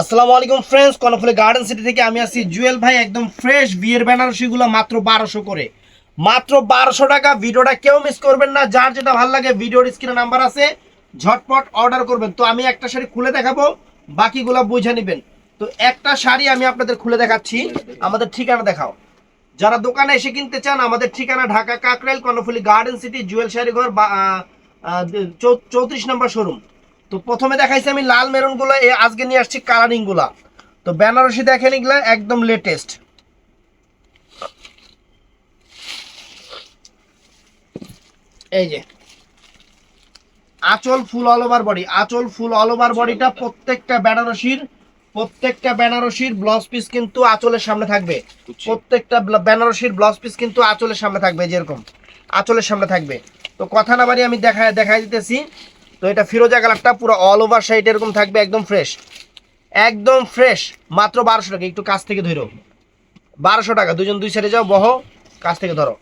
আসসালামু আলাইকুম friends Karnaphuli garden city থেকে আমি আছি জুয়েল ভাই। একদম ফ্রেশ বিয়ের বেনারসিগুলো মাত্র বারোশো করে। মাত্র বারোশো টাকা, ভিডিওটা কেউ মিস করবেন না। যার যেটা ভালো লাগে ভিডিওর স্ক্রিনে নাম্বার আছে। ঝটপট অর্ডার করবেন। তো আমি একটা শাড়ি খুলে দেখাবো, বাকিগুলো বুঝে নেবেন। তো একটা শাড়ি আমি আপনাদের খুলে দেখাচ্ছি। আমাদের ঠিকানা দেখাও। যারা দোকানে এসে কিনতে চান, আমাদের ঠিকানা Dhaka Kakrail, Karnaphuli garden city jewel শাড়িঘর বা চৌত্রিশ নম্বর শোরুম তো প্রথমে দেখাইছি আমি লাল মেরুনগুলো আজকে নিয়ে আসছি কালারিংগুলা তো বেনারসি দেখেন এগুলা একদম লেটেস্ট এই যে। আঁচল ফুল অল ওভার বডি আঁচল ফুল অল ওভার বডিটা প্রত্যেকটা বেনারসির প্রত্যেকটা বেনারসির ব্লাউজ পিস কিন্তু আঁচলের সামনে থাকবে। প্রত্যেকটা বেনারসির ব্লাউজ পিস কিন্তু আঁচলের সামনে থাকবে যেরকম আঁচলের সামনে থাকবে। তো কথা না বাড়ি আমি দেখা দেখাই দিতেছি। তো এটা ফিরোজা কালারটা পুরো অল ওভার সাইড এরকম থাকবে, একদম ফ্রেশ একদম ফ্রেশ মাত্র বারোশো টাকা, একটু কাছ থেকে ধরো। বারোশো টাকা দুজন দুই সাইডে যাও, বহ, কাছ থেকে ধরো।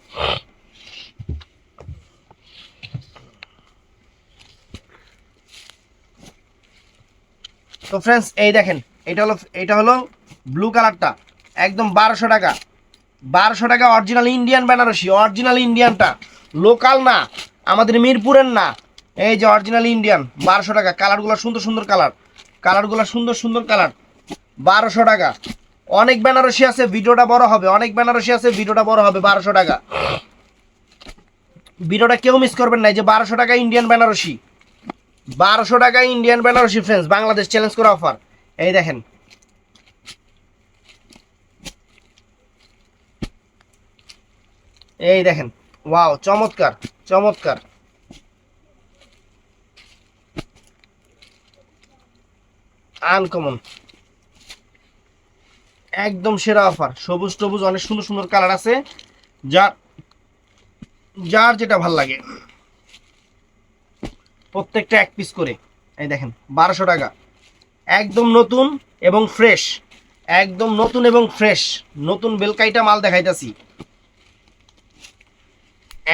তো ফ্রেন্ডস এই দেখেন, এটা হলো এটা হলো ব্লু কালারটা একদম বারোশো টাকা। বারোশো টাকা অরিজিনাল ইন্ডিয়ান বেনারসি অরিজিনাল ইন্ডিয়ানটা লোকাল না, আমাদের মিরপুরের না। এই যে অরিজিনাল ইন্ডিয়ান বারোশো টাকা। কালারগুলো সুন্দর সুন্দর কালার। কালারগুলো সুন্দর সুন্দর কালার। বারোশো টাকা। অনেক বেনারসি আছে, ভিডিওটা বড় হবে। অনেক বেনারসি আছে, ভিডিওটা বড় হবে, বারোশো টাকা। ভিডিওটা কেউ মিস করবেন না যে বারোশো টাকা ইন্ডিয়ান বেনারসি। বারোশো টাকা Indian Benarasi friends Bangladesh challenge করে অফার এই দেখেন। এই দেখেন। ওয়াও চমৎকার চমৎকার। আনকমন। একদম সেরা অফার সবুজ টবুজ অনেক সুন্দর সুন্দর কালার আছে। যার যার যেটা ভালো লাগে। প্রত্যেকটা এক পিস করে। এই দেখেন, বারোশো টাকা। একদম নতুন এবং ফ্রেশ একদম নতুন এবং ফ্রেশ নতুন বেলকাইটা মাল দেখাইতাছি।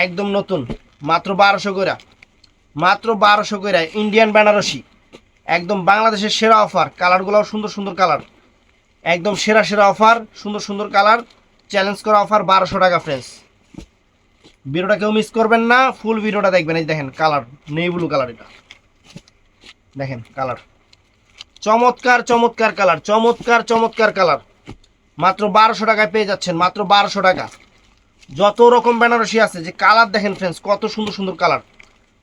একদম নতুন। মাত্র বারোশো কইরা। মাত্র বারোশো কইরা ইন্ডিয়ান বেনারসি একদম বাংলাদেশের সেরা অফার কালারগুলোও সুন্দর সুন্দর কালার একদম সেরা সেরা অফার সুন্দর সুন্দর কালার চ্যালেঞ্জ করা অফার বারোশো টাকা ফ্রেন্ডস ভিডিওটা কেউ মিস করবেন না ফুল ভিডিওটা দেখবেন। এই দেখেন কালার নেই ব্লু কালার এটা। দেখেন কালার চমৎকার চমৎকার কালার চমৎকার চমৎকার কালার মাত্র বারোশো টাকায় পেয়ে যাচ্ছেন, মাত্র বারোশো টাকা। যত রকম বেনারসি আছে, যে কালার দেখেন ফ্রেন্ডস কত সুন্দর সুন্দর colour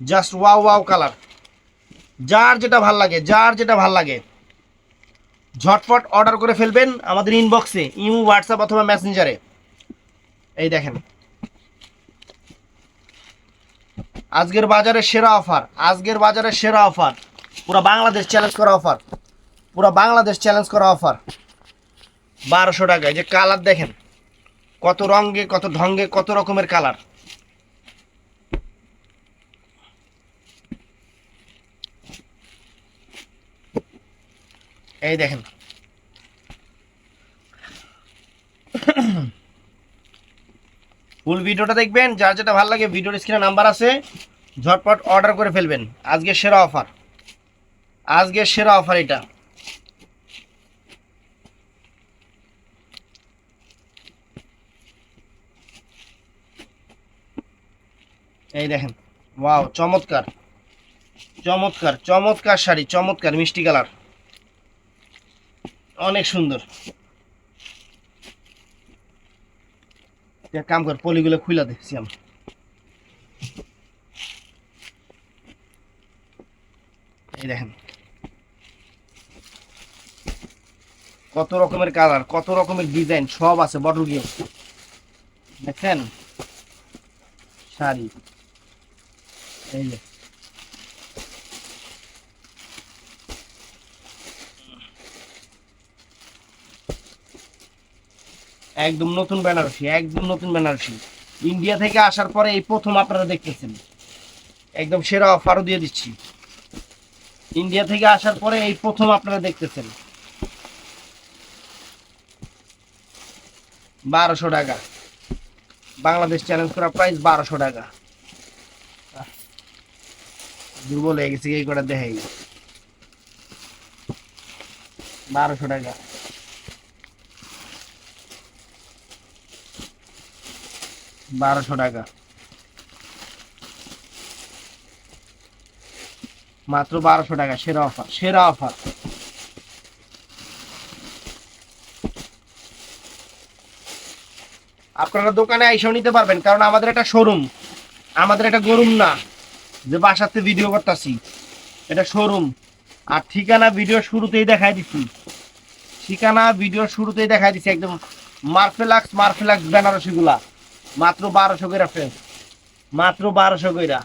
just wow wow colour যার যেটা ভালো লাগে, যার যেটা ভালো লাগে। ঝটফট অর্ডার করে ফেলবেন আমাদের ইনবক্সে ইমু হোয়াটসঅ্যাপ অথবা মেসেঞ্জারে এই দেখেন। আজকের বাজারে সেরা অফার আজকের বাজারে সেরা অফার পুরো বাংলাদেশ চ্যালেঞ্জ করা অফার পুরো বাংলাদেশ চ্যালেঞ্জ করা অফার বারোশো টাকায় যে কালার দেখেন। কত রঙে, কত ঢঙ্গে, কত রকমের কালার এই দেখেন। ফুল ভিডিওটা দেখবেন, যার যেটা ভালো লাগে ভিডিওর স্ক্রিনে নাম্বার আছে, ঝটপট অর্ডার করে ফেলবেন। আজকে সেরা অফার আজকে সেরা অফার এটা। এই দেখেন। ওয়াও চমৎকার। চমৎকার চমৎকার শাড়ি, চমৎকার মিষ্টি কালার। অনেক সুন্দর। কাম কর, পলিগুলো খুইলা দেখছি আমি এই দেখেন। কত রকমের কালার, কত রকমের ডিজাইন, সব আছে বটল গিয়ে। দেখেন শাড়ি। এই যে। একদম নতুন বেনারসি, একদম নতুন বেনারসি। ইন্ডিয়া থেকে আসার পরে এই প্রথম আপনারা দেখতেছেন। একদম সেরা অফারও দিয়ে দিচ্ছি। ইন্ডিয়া থেকে আসার পরে এই প্রথম আপনারা দেখতেছেন। বারোশো টাকা। বাংলাদেশ চ্যালেঞ্জ করা প্রাইস বারোশো টাকা। দুর্বল হয়ে গেছে, এই কটা দেখাই। বারোশো টাকা। বারোশো টাকা। মাত্র বারোশো টাকা, সেরা অফার সেরা অফার আপনারা দোকানে আইসা নিতে পারবেন, কারণ আমাদের একটা শোরুম আমাদের একটা গরুম না, যে বাসাতে ভিডিও করতেছি। এটা শোরুম আর ঠিকানা ভিডিও শুরুতেই দেখাই দিচ্ছি ঠিকানা ভিডিও শুরুতেই দেখাই দিচ্ছি একদম মার্ফেলাক্স মার্ফেলাক্স বেনারসি গুলা। মাত্র বারোশো কইরা ফ্রেন্ড মাত্র বারোশো কইরা।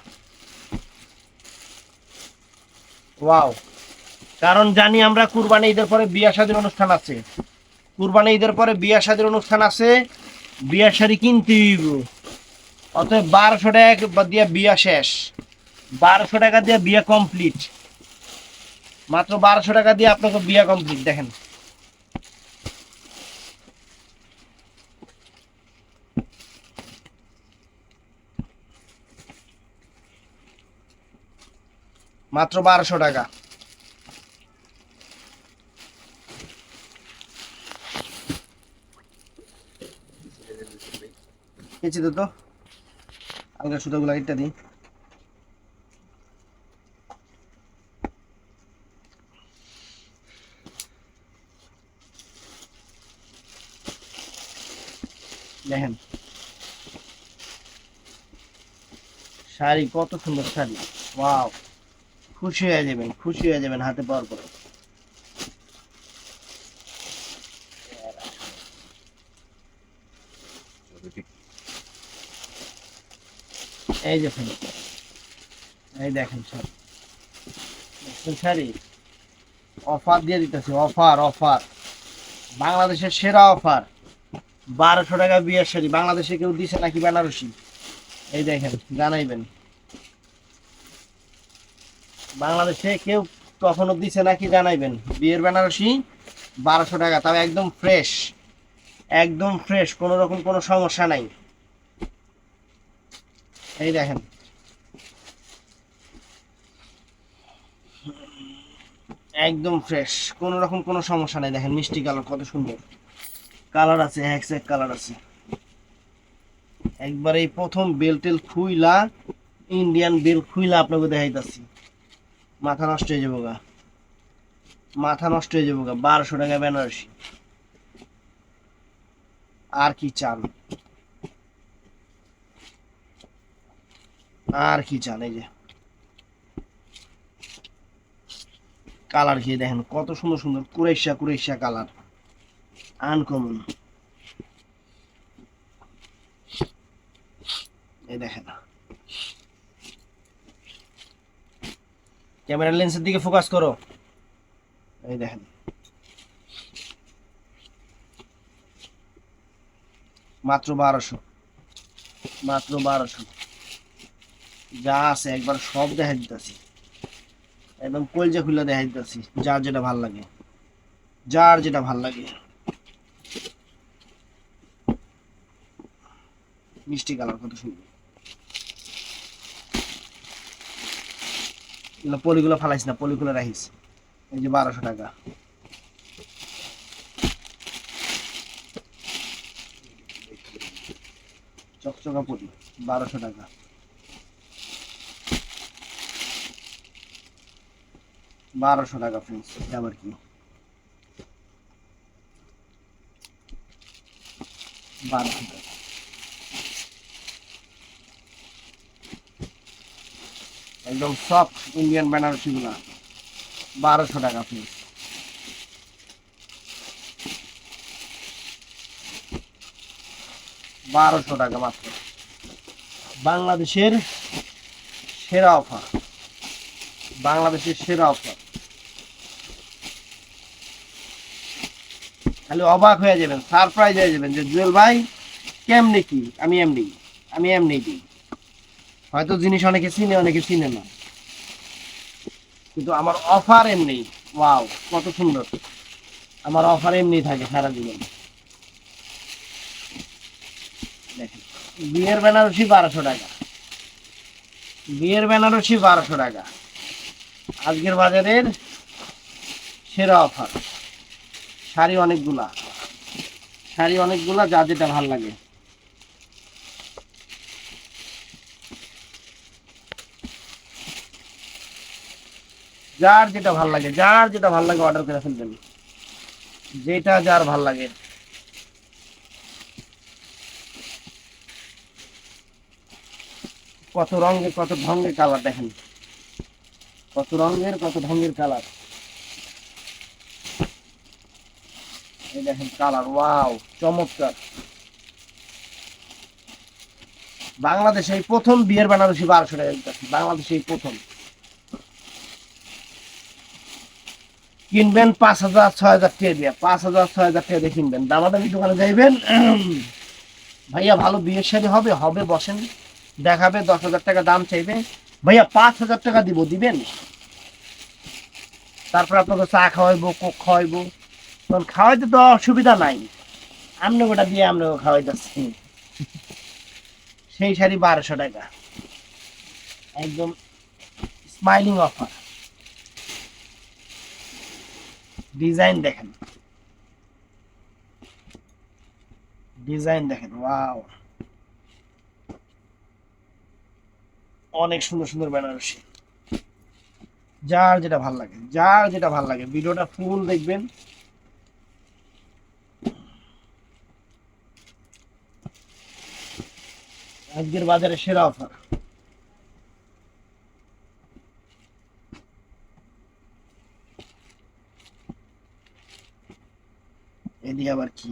ওয়াও। কারণ জানি আমরা কুরবানি ঈদের পরে বিয়া শাদীর অনুষ্ঠান আছে। কুরবানি ঈদের পরে বিয়া শাদীর অনুষ্ঠান আছে, বিয়া শাড়ি কিনতে অতএব বারোশো টাকা দিয়ে বিয়া শেষ। বারোশো টাকা দিয়ে বিয়া কমপ্লিট। মাত্র বারোশো টাকা দিয়ে আপনাকে বিয়া কমপ্লিট, দেখেন। মাত্র বারোশো টাকা। কেচি দে তো। আলগা সুতোগুলো ইত্যাদি দেখেন। শাড়ি কত সুন্দর শাড়ি। ওয়াও। খুশি হয়ে যাবেন, খুশি হয়ে যাবেন হাতে পাওয়ার পরে। এই ফেলে এই দেখেন স্যার। শাড়ি অফার দিয়ে দিতেছে, অফার অফার। বাংলাদেশের সেরা অফার। বারোশো টাকা বিয়ের শাড়ি। বাংলাদেশে কেউ দিছে নাকি বেনারসি? এই দেখেন, জানাইবেন। বাংলাদেশে কেউ কখনো দিছে নাকি জানাইবেন। বিয়ের বেনারসি বারোশো টাকা, তাও একদম ফ্রেশ একদম ফ্রেশ কোনো রকম কোনো সমস্যা নাই। এই দেখেন। একদম ফ্রেশ কোনো রকম কোনো সমস্যা নাই। দেখেন মিষ্টি কালার কত সুন্দর। কালার আছে হ্যাক্স এক কালার আছে। একবার এই প্রথম বেলটেল খুইলা, ইন্ডিয়ান বেল খুইলা আপনাকে দেখাইতাছি। মাথা নষ্ট হয়ে যাব গা। মাথা নষ্ট হয়ে যাব গা, বারোশো টাকা বেনারসি। আর কি চান? আর কি চান, এই যে। কালার খেয়ে দেখেন, কত সুন্দর সুন্দর কুরেশা কুরেশা কালার। আনকমন এই দেখেন ক্যামেরা লেন্সের দিকে ফোকাস করো। এই দেখেন। মাত্র বারোশো। মাত্র বারোশো। যা আছে একবার সব দেখা দিতেছি। একদম কলজা খুলে দেখা দিতেছি, যার যেটা ভালো লাগে। যার যেটা ভালো লাগে। মিষ্টি কালার কত সুন্দর। পলিগুলো ফালাইস না, পলিগুলো রাখিস। এই যে বারোশো টাকা। চকচকা পলি, বারোশো টাকা। বারোশো টাকা ফ্রেন্ডস আবার কি? বারোশো টাকা। একদম সফট ইন্ডিয়ান বেনারসি গুলা। বারোশো টাকা পিস বারোশো টাকা মাত্র। বাংলাদেশের সেরা অফার বাংলাদেশের সেরা অফার খালি অবাক হয়ে যাবেন সারপ্রাইজ হয়ে যাবেন যে জুয়েল ভাই কেমনি কি? আমি এমনি আমি এমনি দিই। হয়তো জিনিস অনেকে চিনে অনেকে চিনে না। কিন্তু আমার অফার এমনি ওয়াও কত সুন্দর। আমার অফার এমনি থাকে সারা জীবন বিয়ের বেনারসি বারোশো টাকা। বিয়ের বেনারসি বারোশো টাকা। আজকের বাজারের সেরা অফার শাড়ি অনেকগুলা। শাড়ি অনেকগুলা, যা যেটা ভালো লাগে। যার যেটা ভালো লাগে, যার যেটা ভালো লাগে অর্ডার করে ফেলবেন। যেটা যার ভালো লাগে। কত রঙের কত ঢঙ্গের কালার দেখেন। কত রঙের, কত ঢঙ্গের কালার এই দেখেন কালার ওয়াও চমৎকার। বাংলাদেশে এই প্রথম বিয়ের বেনারসি বারোশো টাকা বাংলাদেশে এই প্রথম। কিনবেন পাঁচ হাজার, ছয় হাজার টাকা দিয়ে। পাঁচ হাজার, ছয় হাজার টাকা দিয়ে কিনবেন। দামাদামি দোকানে যাইবেন। ভাইয়া ভালো বিয়ের শাড়ি হবে হবে, বসেন। দেখাবে, দশ হাজার টাকা দাম চাইবে। ভাইয়া পাঁচ হাজার টাকা দিব, দিবেন? তারপর আপনাকে চা খাওয়াইবো, কোক খাওয়াইবো। তখন খাওয়াইতে তো অসুবিধা নাই। আমনে গোটা দিয়ে আমরা খাওয়াইতেছি। সেই শাড়ি বারোশো টাকা। একদম স্মাইলিং অফার ডিজাইন দেখেন। ডিজাইন দেখেন, ওয়াও। অনেক সুন্দর সুন্দর বেনারসি। যার যেটা ভালো লাগে, যার যেটা ভালো লাগে, ভিডিওটা ফুল দেখবেন। আজকের বাজারে সেরা অফার। এদিকে আবার কি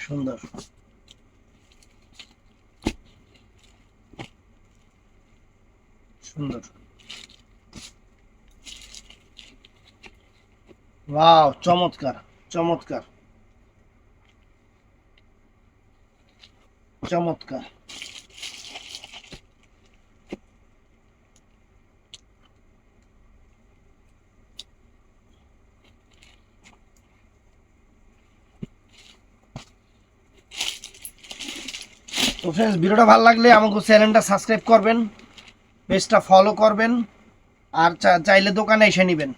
সুন্দর সুন্দর ওয়াও চমৎকার চমৎকার চমৎকার তো ফ্রেন্ডস ভিডিওটা ভালো লাগলে আমাকে চ্যানেলটা সাবস্ক্রাইব করবেন পেজটা ফলো করবেন, আর চাইলে দোকানে এসে নেবেন।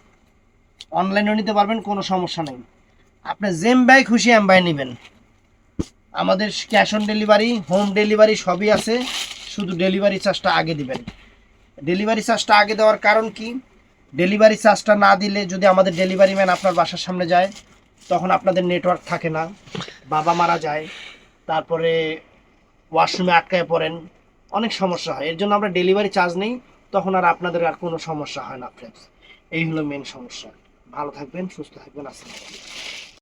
অনলাইনেও নিতে পারবেন, কোনো সমস্যা নেই। আপনি জেম বাই খুশি, এম বাই নেবেন। আমাদের cash on delivery home delivery সবই আছে। শুধু ডেলিভারি চার্জটা আগে দিবেন। ডেলিভারি চার্জটা আগে দেওয়ার কারণ কি? ডেলিভারি চার্জটা না দিলে যদি আমাদের ডেলিভারি ম্যান আপনার বাসার সামনে যায়, তখন আপনাদের নেটওয়ার্ক থাকে না। বাবা মারা যায়, তারপরে ওয়াশরুমে আটকায় পড়েন, অনেক সমস্যা হয়। এর জন্য আমরা ডেলিভারি চার্জ নেই, তখন আর আপনাদের আর কোনো সমস্যা হয় না ফ্রেন্ডস এই হলো মেন সমস্যা। ভালো থাকবেন, সুস্থ থাকবেন, আসসালামু আলাইকুম।